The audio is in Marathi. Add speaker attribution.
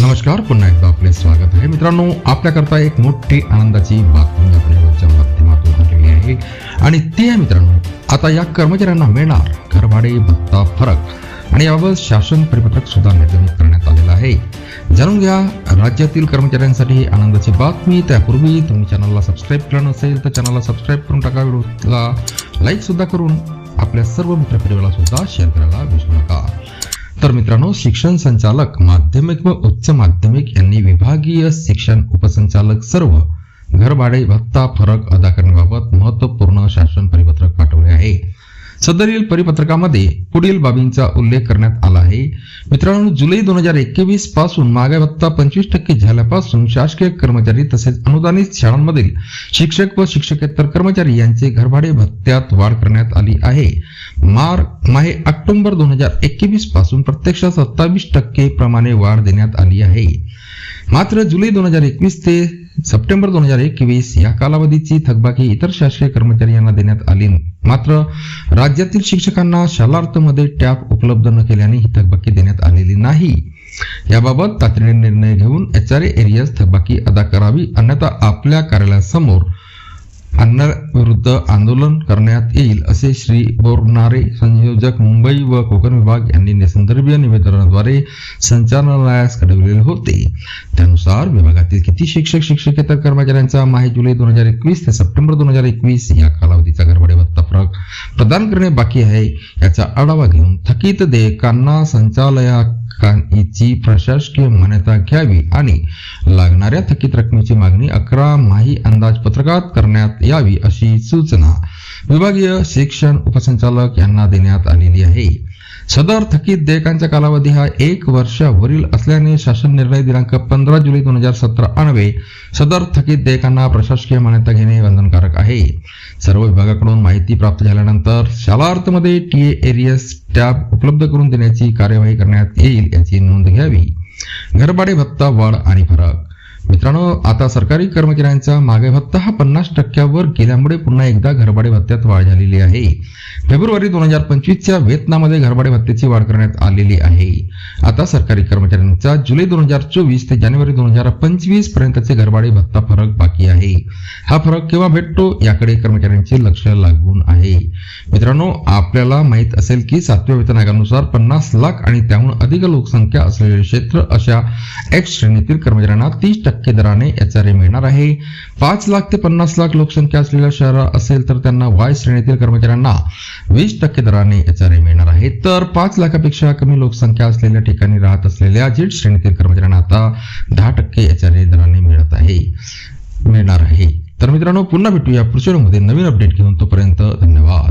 Speaker 1: नमस्कार पुन्हा एकदा आपले स्वागत आहे. मित्रांनो आपल्याकरता एक मोठी आनंदाची बातमी आपल्या माध्यमातून आलेली आहे. आणि ती आहे मित्रांनो आता या कर्मचाऱ्यांना मिळणार घरभाडे भत्ता फरक. आणि याबाबत शासन परिपत्रक सुद्धा निर्गमित करण्यात आलेलं आहे. जाणून घ्या राज्यातील कर्मचाऱ्यांसाठी आनंदाची बातमी. त्यापूर्वी तुम्ही चॅनलला सबस्क्राईब केलं नसेल तर चॅनलला सबस्क्राईब करून टाका. व्हिडिओला लाईक सुद्धा करून आपल्या सर्व मित्रपरिवाराला सुद्धा शेअर करायला विसरू नका. तर मित्रांनो शिक्षण संचालक माध्यमिक व उच्च माध्यमिक यांनी विभागीय शिक्षण उपसंचालक सर्व घरभाडे भत्ता फरक अदा करण्याबाबत महत्त्वपूर्ण शासन परिपत्रक पाठवले आहे. सदरील परिपत्रकामध्ये पुढील बाबींचा उल्लेख करण्यात आला आहे. मित्रांनो जुलै दोन हजार एकवीसपासून महागाई भत्ता पंचवीस टक्के झाल्यापासून शासकीय कर्मचारी तसेच अनुदानित शाळांमधील शिक्षक व शिक्षकेतर कर्मचारी यांचे घरभाडे भत्त्यात वाढ करण्यात आली आहे. मार माहे ऑक्टोबर दोन हजार एकवीसपासून प्रत्यक्ष सत्तावीस टक्के प्रमाणे वाढ देण्यात आली आहे. मात्र जुलै दोन हजार एकवीस ते सप्टेंबर दोन हजार एकवीस या कालावधीची थकबाकी इतर शासकीय कर्मचारी यांना देण्यात आली मात्र राज्यातील शिक्षकांना शालार्थमध्ये टॅप उपलब्ध न केल्याने ही थकबाकी देण्यात आलेली नाही. याबाबत तातडीने निर्णय घेऊन एच आर एरियास थकबाकी अदा करावी अन्यथा आपल्या कार्यालयासमोर अन्नविरुद्ध आंदोलन करण्यात येईल असे श्री बोरणारे संयोजक मुंबई व कोकण विभाग यांनी संदर्भीय निवेदनाद्वारे संचालनालयास कळविलेले होते. त्यानुसार विभागातील किती शिक्षक शिक्षकेतर कर्मचाऱ्यांचा माहे जुलै दोन हजार एकवीस ते सप्टेंबर दोन हजार एकवीस या कालावधीचा घरभाडे फरक प्रदान करणे बाकी आहे याचा आढावा घेऊन थकीत देयकांना याची प्रशासकीय मान्यता घ्यावी आणि लागणाऱ्या थकीत रकमेची मागणी अकरा माही अंदाजपत्रकात करण्यात यावी अशी सूचना विभागीय शिक्षण उपसंचालक यांना देण्यात आलेली आहे. सदर थकीत देयकांचा कालावधी हा एक वर्षावरील असल्याने शासन निर्णय दिनांक पंधरा जुलै दोन हजार सतरा अन्वये सदर थकीत देयकांना प्रशासकीय मान्यता घेणे बंधनकारक आहे. सर्व विभागाकडून माहिती प्राप्त झाल्यानंतर शालार्थमध्ये टी एरियस टॅब उपलब्ध करून देण्याची कार्यवाही करण्यात येईल याची नोंद घ्यावी. घरभाडे भत्ता वाढ आणि फरक. मित्रांनो आता सरकारी कर्मचाऱ्यांचा मागे भत्ता हा पन्नास टक्क्यावर गेल्यामुळे पुन्हा एकदा घरभाडे भत्त्यात वाढ झालेली आहे. फेब्रुवारी दोन हजार पंचवीसच्या वेतनामध्ये घरभाडे भत्त्याची वाढ करण्यात आलेली आहे. आता सरकारी कर्मचाऱ्यांचा जुलै दोन हजार चोवीस ते जानेवारी दोन हजार पंचवीस पर्यंतचे घरभाडे भत्ता फरक बाकी आहे. हा फरक केव्हा भेटतो याकडे कर्मचाऱ्यांचे लक्ष लागून आहे. मित्रांनो आपल्याला माहीत असेल की सातव्या वेतन आयोगानुसार पन्नास लाख आणि त्याहून अधिक लोकसंख्या असलेले क्षेत्र अशा एक्स श्रेणीतील कर्मचाऱ्यांना तीस टक्के दराने एचआरए मिळणार आहे. पाच लाख ते पन्नास लाख लोकसंख्या असलेल्या शहर असेल तर त्यांना वाय श्रेणीतील कर्मचाऱ्यांना वीस टक्के दराने एचआरए मिळणार आहे. तर पाच लाखापेक्षा कमी लोकसंख्या असलेल्या ठिकाणी राहत असलेल्या जेट श्रेणीतील कर्मचाऱ्यांना आता दहा टक्के एचआरए दराने मिळत आहे मिळणार आहे. तर मित्रांनो पुन्हा भेटूया पुढच्या मध्ये नवीन अपडेट घेऊन तोपर्यंत धन्यवाद.